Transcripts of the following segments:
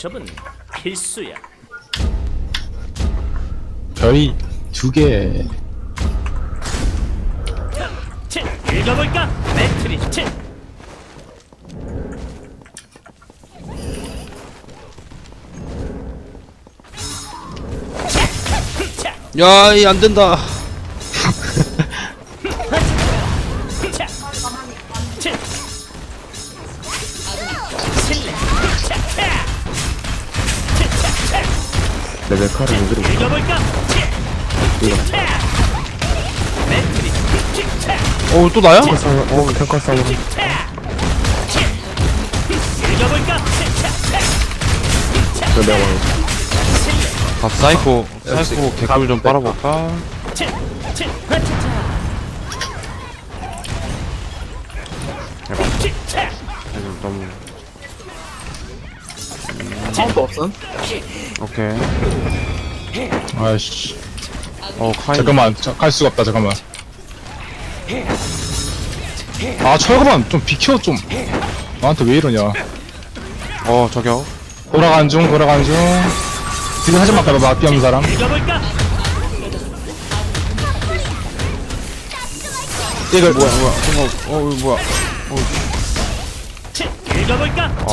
접은 필수야. 별이 두 개 칠 읽어볼까? 매트리스 칠. 자, 야, 이 안 된다. 레벨카를 차. 어, 또 나야? 싸움 어 탱커 싸움 읽어볼까? 칠, 차, 차. 저 내가 왕 아, 사이코, 사이코 개꿀 좀 빨아볼까? 차. 이거 너무. 카운터 없음? 오케이. 아이씨 어, 카인. 잠깐만 자, 갈 수가 없다 잠깐만 아 철거만 좀 비켜 좀 나한테 왜 이러냐 어, 저격. 돌아간 중 돌아간 중 지금 하지 마 봐봐 삐 없는 사람? 이걸 뭐야, 뭐야. 잠깐, 어, 이거 뭐야. 칠, 읽어볼까? 아,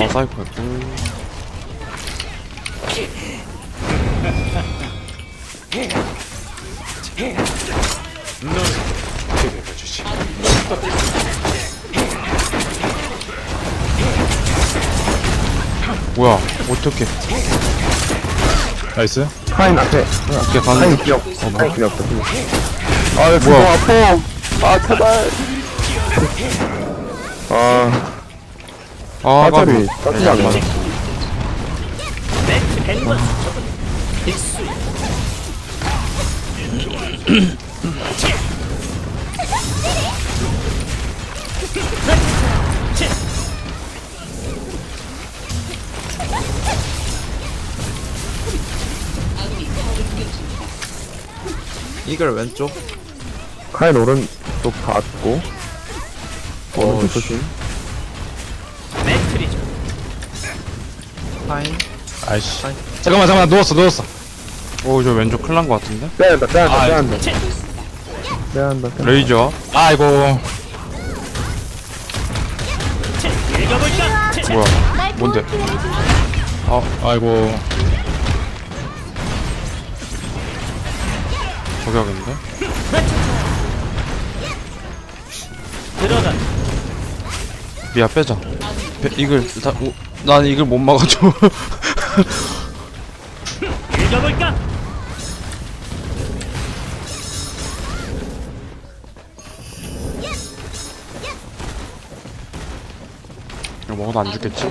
뭐야, 어떻게? 나이스. 카인 앞에. 어떻게 카인 가는 기억. 카인 기억. 없다 아 뭐야? 뭐야? 아파 아 제발. 아. 아, 빠짜리 가 빠지지 않 이글 왼쪽? 카인 오른쪽 받고. 오른쪽 조심. 매트리죠. 파인. 아이씨. 잠깐만 잠깐만. 누웠어 누웠어 오, 저 왼쪽 큰일 난것 같은데? 빼야 한다 빼야 한다 아, 빼야 한다 칠. 빼야 한다 빼야 한다. 레이저. 아이고. 뭐야, 뭔데? 아이고 저격인데? 들어가. 미야, 빼자. 빼, 이글, 다, 오, 난 이글 못 막아줘. 읽어볼까? 먹어도 안 죽겠지?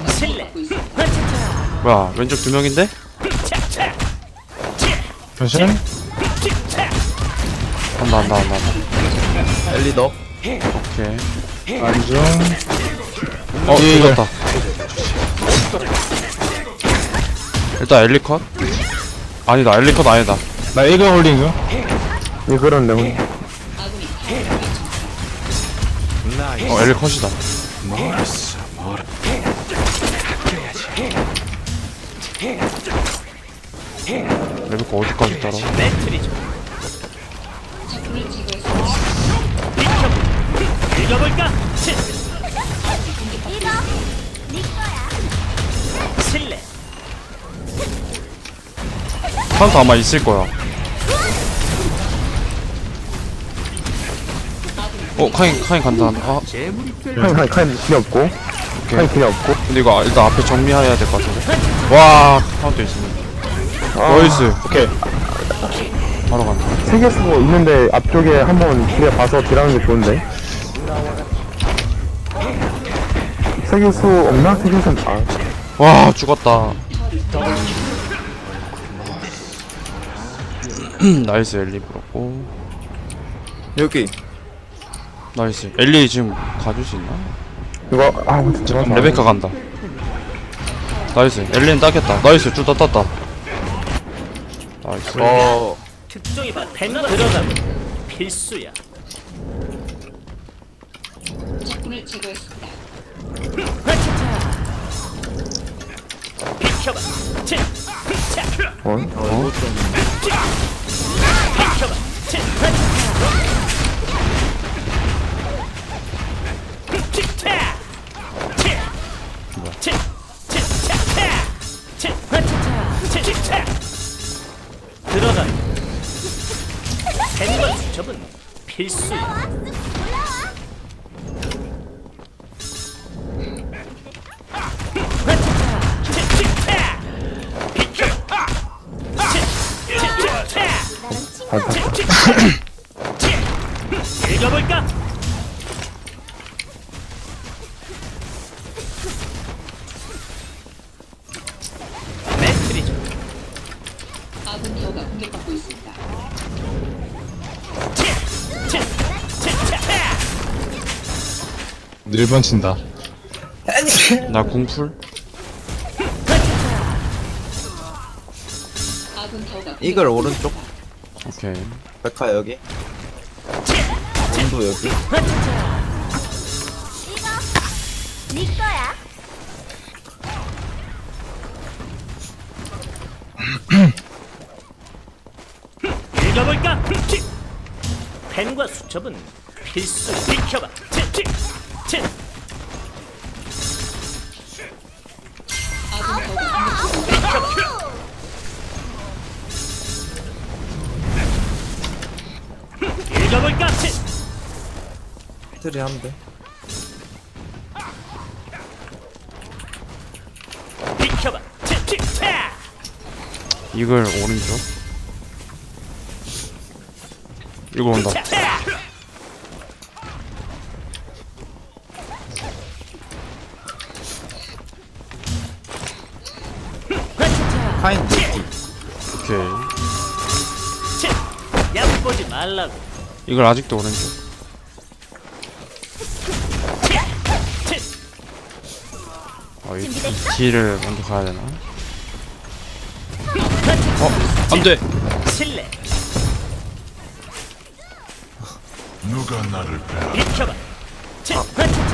뭐야, 왼쪽 두 명인데? 변신 차. 한다, 한다, 한다. 한다. 엘리 너 오케이. 안중 어, 예, 죽었다. 일단 엘리 컷? 아니다, 엘리 컷 아니다. 나 이거 홀링 중 이거는 내가 어, 엘리 컷이다. 레베카 어디까지 따라? 매트리죠. 비켜. 읽어볼까? 아마 있을 거야. 어, 카인, 카인 간다. 아, 카인 카인 카인 필요 없고 카인 필요 없고 근데 이거 일단 앞에 정리해야 될 것 같은데. 와, 카운터 있습니다. 나이스. 오케이 바로 간다. 세계수 있는데 앞쪽에 한번 뒤에 봐서 딜하는 게 좋은데 세계수 없나? 세계수는 아 와, 죽었다. 나이스, 엘리 불었고. 여기 나이스. 엘리 지금 가줄 수 있나? 이거 아 진짜 레베카 간다. 나이스. 엘리는 따겠다. 나이스. 둘다 땄다. 나이스. 어 특종이 봐. 벤 들어가면 필수야. 적군을 제거했습니다. 비켜. 비켜봐. 치, 차, 어? 어? 비켜봐. 치, 필수야. 읽어볼까? 1번 친다. 나 궁풀? 이글 오른쪽 오케이. 백화 여기 온도 여기 네 거야. 읽어볼까? 펜과 수첩은 필수 지켜봐. 읽어볼까? 치! 트리 한대 비켜봐. 치, 치, 차. 이글 오른쪽 이거 온다 차, 차. 카인 느낌 오케이 치. 얕보지 말라고. 이글 아직도 오른쪽 치. 어, 이, 이 길을 먼저 가야 되나? 어, 안 돼! 실례. 누가 나를 비켜봐. 치. 치.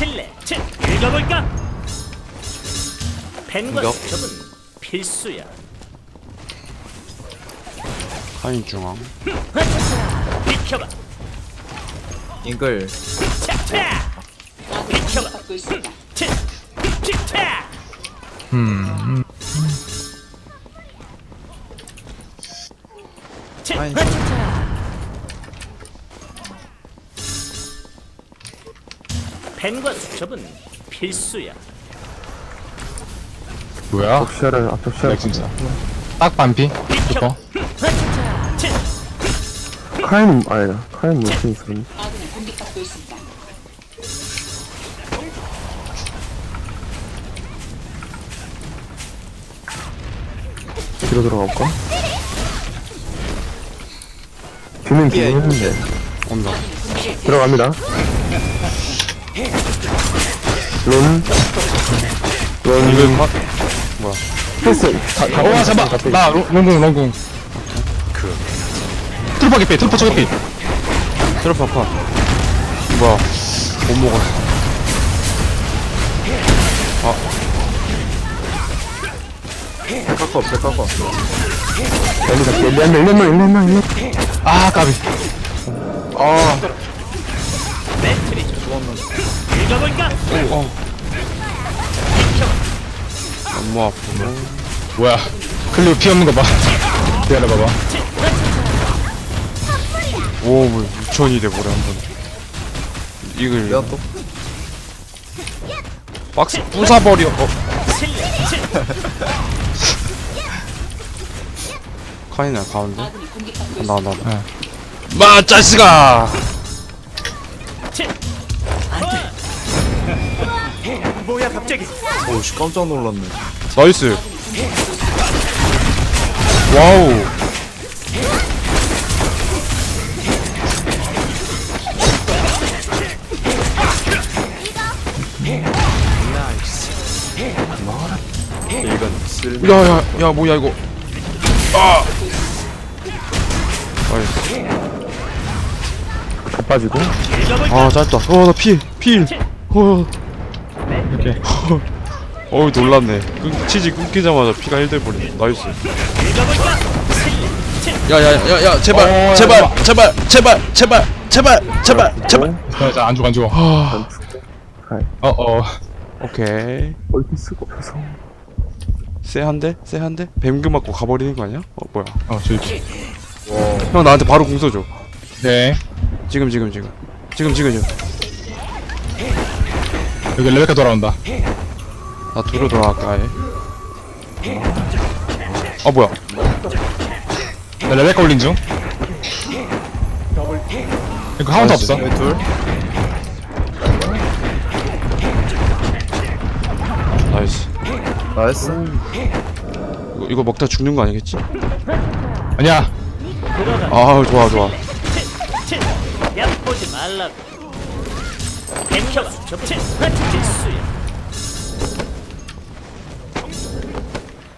실례. 치. 읽어볼까? 펜과 공격. 수첩은 필수야. 카인 중앙 비켜봐. 이글 차, 차. 아군이 공격받고 있습니다. 치. 치, 차. 음 펜과 수첩은 필수야. 뭐야? 앞시야를 앞쪽 시야 렉 진짜 딱 반피. 슈퍼 치. 카인 아니다 카인 무슨 있었니 아군이 공격받고 있습니다. 뒤로 들어가 볼까? 뒤는 예, 뒤는 했는데 온다 들어갑니다 론 론, 이글 컷 뭐야? 패스. 가, 가, 어 잠깐 나 롱- 롱궁 롱궁. 그. 트루퍼 개피 트루퍼 저 개피. 트로퍼 컷. 뭐야? 못 먹었어. 백화커 백화커 여기다 1년 1년만 1년만 1년 아 까비. 아. 매트리죠. 읽어볼까? 너무 아프고 뭐야? 클리오 피 없는 거봐. 기다려봐봐. 오 뭐야 6천이 돼버려 한번. 이글. 내가 또. 박스 부숴버려. 어. 카인이야 가운데? 아군이 공격받고 나 있습니다. 나나 마 짜스가 뭐야 갑자기? 오씨 깜짝 놀랐네 나이스 와우 야야 야 뭐야 이거 아 나이스 빠지고. 읽어볼까? 아 짧다 어나 필! 필! 어 이렇게. 어우 놀랐네 끊, 치즈 끊기자마자 피가 1대 버리네 나이스? 야야야야 제발 어, 야, 제발. 제발 제발 제발 제발 제발 제발 자, 자, 안 죽어, 안 죽어. 하... 어, 어. 오케이 얼핏 쓰고 없어서. 쎄한데? 쎄한데? 뱀그 맞고 가버리는 거 아니야? 어 뭐야 어, 저기. 형 나한테 바로 궁 써줘 네. 지금 지금 지금 지금 지금 지금 여기 레베카 돌아온다. 나 뒤로 돌아갈까 아예 아 뭐야 나 레베카 올린 중. 이거 나이스. 없어. 여기 둘. 나이스 나이스. 이거, 이거 먹다 죽는 거 아니겠지? 아니야. 아 좋아 좋아 야 보지 말라고. 비켜봐. 접치. 필수야.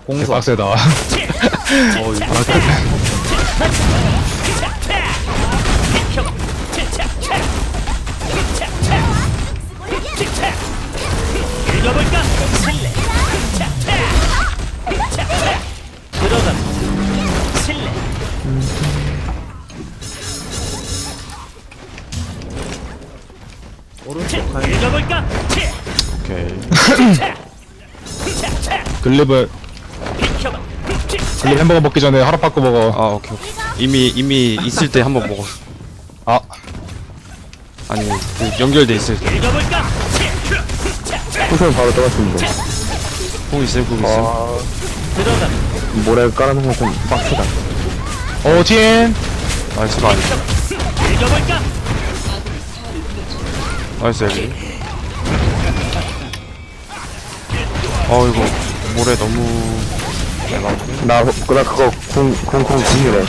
공사. 빡세다. 어, 이거 글립을. 글립 햄버거 먹기 전에 하루 바꿔 먹어. 아 오케이 오케이 이미 이미 있을 때 한 번 먹었어 아, 아니 그 연결돼 있을 때 읽어볼까? 후선 바로 떠갔습니다. 공 있어요 공 있어요 아, 들어가. 모래 깔아놓은 건좀 빡세다. 오, TN. 나이스가 아니 읽어볼까? 나이스 여기 어 이거 모래 너무 나, 나 그거 공, 공, 공, 공이래.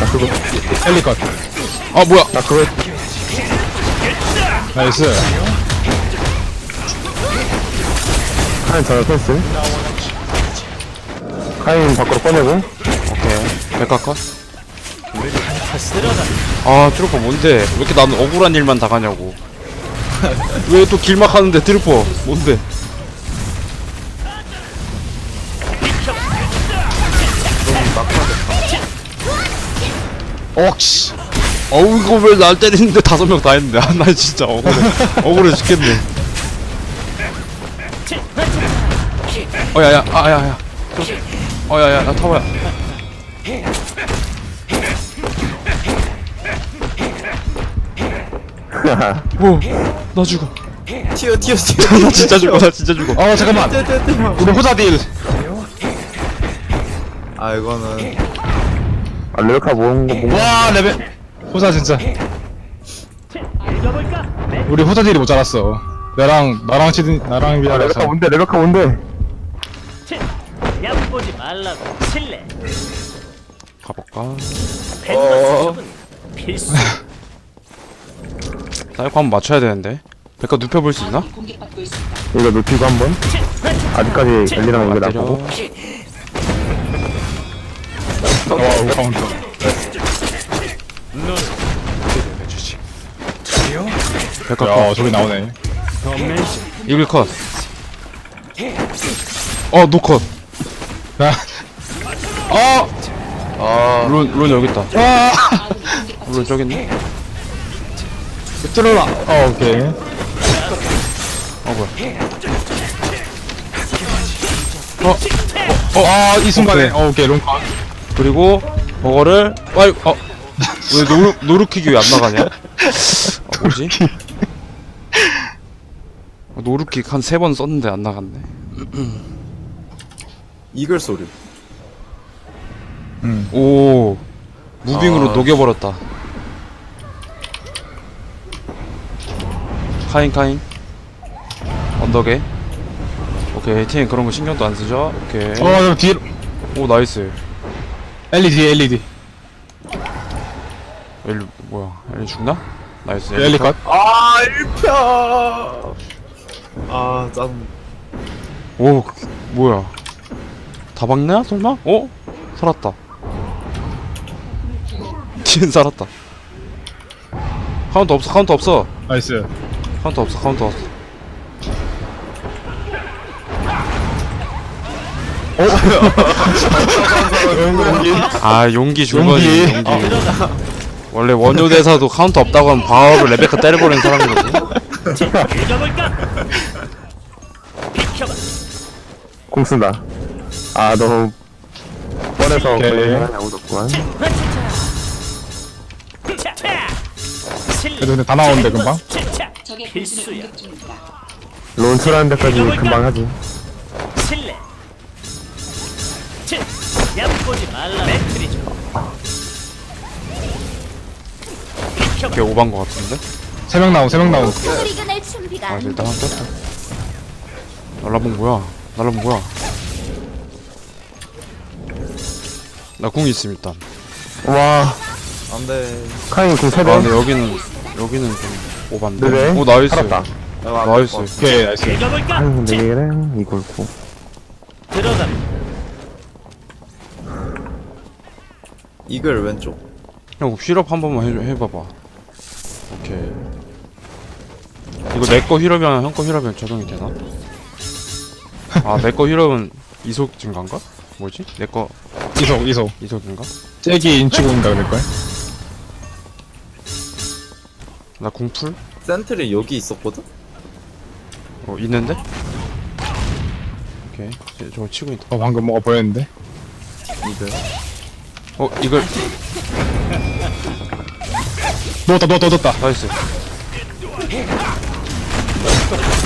나 그거, 엘리 컷. 아 뭐야 나 그거, 나이스. 카인 전화 패스. 카인 밖으로 꺼내고. 오케이 백화컷 들어가. 아 트루퍼 뭔데 왜 이렇게 나는 억울한 일만 당하냐고 왜 또 길막 하는데 트루퍼 뭔데 억씨. 어우 이거 왜 날 때리는데 다섯 명 다 했는데 아, 나 진짜 억울해 억울해 죽겠네 어야야 아야야 어야야 나 타워야 오나 죽어 튀어 튀어 튀어. 나 진짜 죽어 나 진짜 죽어 어, 잠깐만. 우리 호자 딜. 아 이거는 아, 레베카 모은 거, 뭔가. 와, 레베. 호자 진짜. 우리 호자 딜이 모자랐어. 나랑, 나랑 치든, 나랑 아, 레베카 비하해서. 뭔데, 레베카 뭔데? 야 보지 말라고. 실례. 가볼까 수첩은 필수. 사이코 한번 맞춰야 되는데 백화 눕혀볼 수 있나? 공격받고 있습니다. 이거 높이고 한 번. 아직까지 엘리랑 이거 때려 나보고. 와, 카운터. 백화 야, 컷 저기 나오네. 이글 컷 어, 노컷. 야. 어! 아, 룬, 룬 있다. 와! 룬 저기 있네. 뚫어라. 어, 오케이. 어, 뭐야. 어, 아, 이 순간에. 어, 오케이, 롱컷. 그리고, 버거를, 아이, 어. 왜 노루, 노루킥이 왜 안 나가냐? 어, 뭐지? 어, 노루킥 한 세 번 썼는데 안 나갔네. 이글 소리. 오. 무빙으로 아. 녹여버렸다. 카인, 카인. 언덕에. 오케이, 팀 그런 거 신경도 안 쓰죠? 오케이. 어, 뒤로. 오, 나이스. LED, LED. 엘리 뭐야 엘리 죽나? 나이스 엘리 컷. 아 1편. 아 짠. 오 그- 뭐야 다 박냐 설마? 어? 살았다 진 살았다 카운터 없어 카운터 없어 나이스 카운터 없어 카운터 없어 아 용기 준 거지 용기. 용기 원래 원효 대사도 카운터 없다고 하면 바로 레베카 때려버리는 사람이거든 읽어볼까? 비켜봐. 공 쓴다. 아, 너무 뻔해서 오케이. 걸리는 사람이 아무도 없구만. 차, 차. 실례. 그래도 근데 다 나오는데 금방 차, 적의 본진을 필수야. 공격 중입니다. 론출하는 데까지 금방 하지. 실례. 치. 얕보지 말라. 매트리죠. 꽤 오반 거 같은데 세 명 나오고 세명 준비가 아안 일단 한 떴다 날라본 뭐야 날라본 뭐야 나궁 있음 일단 와, 안돼 카인 공아 세대. 근데 여기는 여기는 좀 오반데 네네. 오 나이스 살았다. 나이스 오케이 나이스 읽어볼까? 카인 네 개랑 이걸 고. 들어가. 이글 왼쪽 형 힐업 한 번만 해줘 해봐봐 오케이 이거 내거 힐업이랑 형거 힐업이랑 적용이 되나? 아 내거 힐업은 이속 증가인가? 뭐지? 내 거 이속 이속 이속인가? 잭이 인치고인가 그럴걸 나 궁풀? 센트리 여기 있었거든? 어 있는데? 오케이 이제 저거 치고 있다 어 방금 뭐가 보였는데 이글 어 이걸. 누웠다 누웠다 누웠다. 나이스.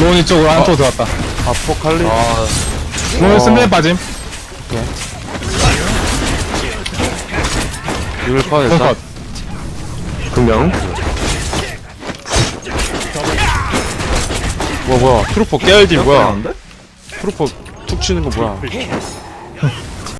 론 이쪽으로 안쪽으로 들어왔다. 아포칼리 아. 론 스멜 빠짐. 이걸 론 꺼냈다. 컷두 명. 뭐야 뭐야. 트루퍼 깨알딜 뭐야? 트루퍼 툭 치는 거 뭐야